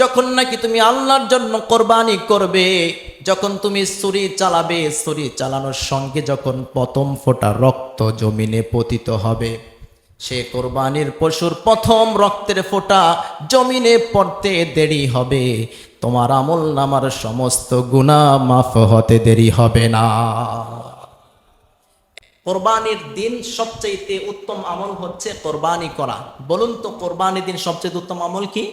যখন নাকি তুমি আল্লাহর জন্য কোরবানি করবে, যখন তুমি ছুরি চালাবে, ছুরি চালানোর সঙ্গে যখন প্রথম ফোঁটা রক্ত জমিনে পতিত হবে, সে কোরবানির পশুর প্রথম রক্তের ফোঁটা জমিনে পড়তে দেরি হবে। তোমার আমল নামার সমস্ত গুণা মাফ হতে দেরি হবে না। কোরবানির দিন সবচাইতে উত্তম আমল হচ্ছে কোরবানি করা। বলুন তো, কোরবানির দিন সবচেয়ে উত্তম আমল কি?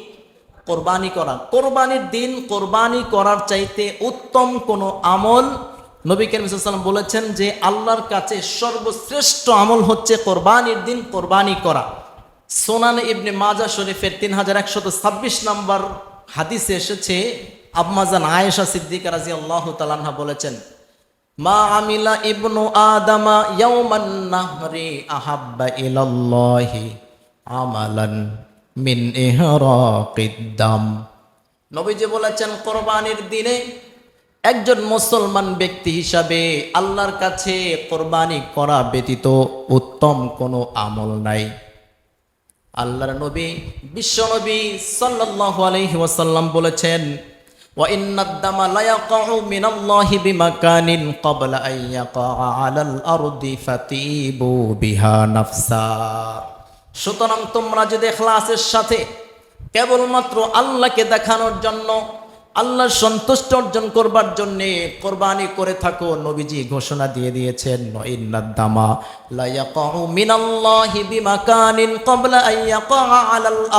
কোরবানি করা। কোরবানির দিন কোরবানি করার চাইতে উত্তম কোনো আমল নবী করিম সাল্লাম বলেছেন যে আল্লাহর কাছে সর্বশ্রেষ্ঠ আমল হচ্ছে কোরবানির দিন কোরবানি করা। সোনান ইবনে মাজা শরীফের তিন হাজার একশত ছাব্বিশ নম্বর হাদিসে এসেছে আবমাজান আয়েশা সিদ্দিকা রাজি আল্লাহ তালান্হা বলেছেন, মা আমিলা ইবনু আদামা ইয়াউমান নাহরি আহাব্বা ইলাল্লাহি আমালান। মিন ইহরাকিদ্দাম নবীজি বলেছেন, কোরবানির দিনে একজন মুসলমান ব্যক্তি হিসাবে আল্লাহর কাছে কোরবানি করা ব্যতীত উত্তম কোনো আমল নাই। আল্লাহর নবী, বিশ্ব নবী সাল্লাল্লাহু আলাইহি ওয়াসাল্লাম বলেছেন বিমাকানিন ক্বাবলা আন ইয়াকা আলাল আরদি ফাতিবু বিহা নাফসা। সুতরাং তোমরা যদি ইখলাসের সাথে কেবলমাত্র আল্লাহকে দেখানোর জন্য, আল্লাহর সন্তুষ্ট অর্জন করবার জন্য কোরবানি করে থাকো, নবীজি ঘোষণা দিয়ে দিয়েছেন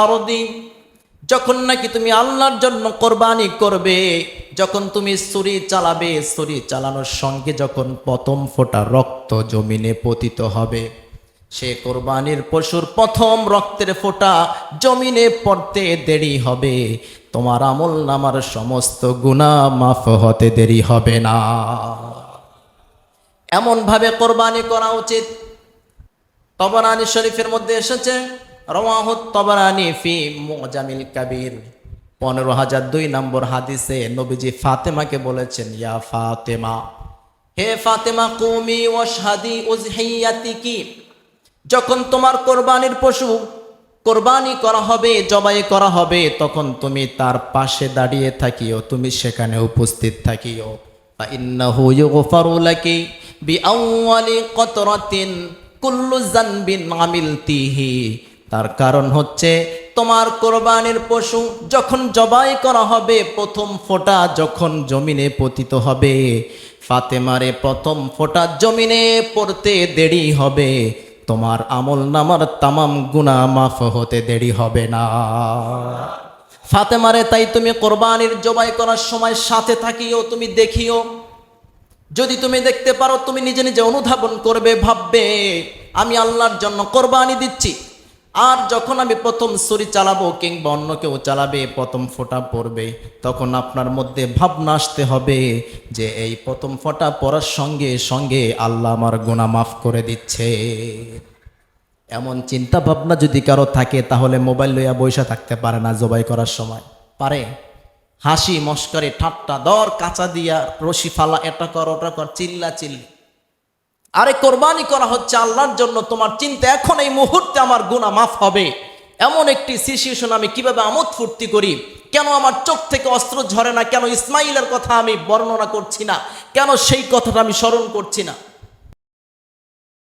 আরদি। যখন নাকি তুমি আল্লাহর জন্য কোরবানি করবে, যখন তুমি ছুরি চালাবে, ছুরি চালানোর সঙ্গে যখন প্রথম ফোঁটা রক্ত জমিনে পতিত হবে। সে কোরবানির পশুর প্রথম রক্তের ফোঁটা জমিনে পড়তে দেরি হবে। তোমার আমল নামার সমস্ত গুণা মাফ হতে দেরি হবে না। এমনভাবে কোরবানি করা উচিত। তবরানি শরীফের মধ্যে এসেছে রওয়াহুত তবরানি ফি মুজামিল কাবির। পনেরো হাজার দুই নম্বর হাদিসে নবীজি ফাতেমাকে বলেছেন, ইয়া ফাতেমা, হে ফাতেমা, কুমি ওয়াশহাদি উজহিয়াতিকি যখন তোমার কোরবানির পশু কোরবানি করা হবে, জবাই করা হবে, তখন তুমি তার পাশে দাঁড়িয়ে থাকিও, তুমি সেখানে উপস্থিত থাকিও। তার কারণ হচ্ছে, তোমার কোরবানির পশু যখন জবাই করা হবে, প্রথম ফোঁটা যখন জমিনে পতিত হবে, ফাতেমারে প্রথম ফোঁটা জমিনে পড়তে দেরি হবে। তোমার আমল নামার তামাম গুণা মাফ হতে দেরি হবে না। ফাতেমারে, তাই তুমি কোরবানির জবাই করার সময় সাথে থাকিও, তুমি দেখিও। যদি তুমি দেখতে পারো, তুমি নিজে নিজে অনুধাবন করবে, ভাববে, আমি আল্লাহর জন্য কোরবানি দিচ্ছি। আর যখন আমি প্রথম ছুরি চালাবো কিংবা অন্য কেউ চালাবে, প্রথম ফোঁটা পড়বে, তখন আপনার মধ্যে ভাবনা আসতে হবে যে এই প্রথম ফোঁটা পড়ার সঙ্গে সঙ্গে আল্লাহ আমার গুণা মাফ করে দিচ্ছে। এমন চিন্তা ভাবনা যদি কারও থাকে, তাহলে মোবাইল লইয়া বৈশা থাকতে পারে না জবাই করার সময়। পারে। হাসি, মস্করে, ঠাট্টা, দর, কাঁচা দিয়া, রশি ফালা, এটা কর, ওটা কর চিল্লা চিল্লি আরে কোরবানি করা হচ্ছে আল্লাহর জন্য, তোমার চিন্তা এখন এই মুহূর্তে আমার গুণা মাফ হবে। এমন একটি সিচুয়েশন আমি কীভাবে আমোদ ফুর্তি করি? কেন আমার চোখ থেকে অস্ত্র ঝরে না? কেন ইসমাইলের কথা আমি বর্ণনা করছি না? কেন সেই কথাটা আমি স্মরণ করছি না?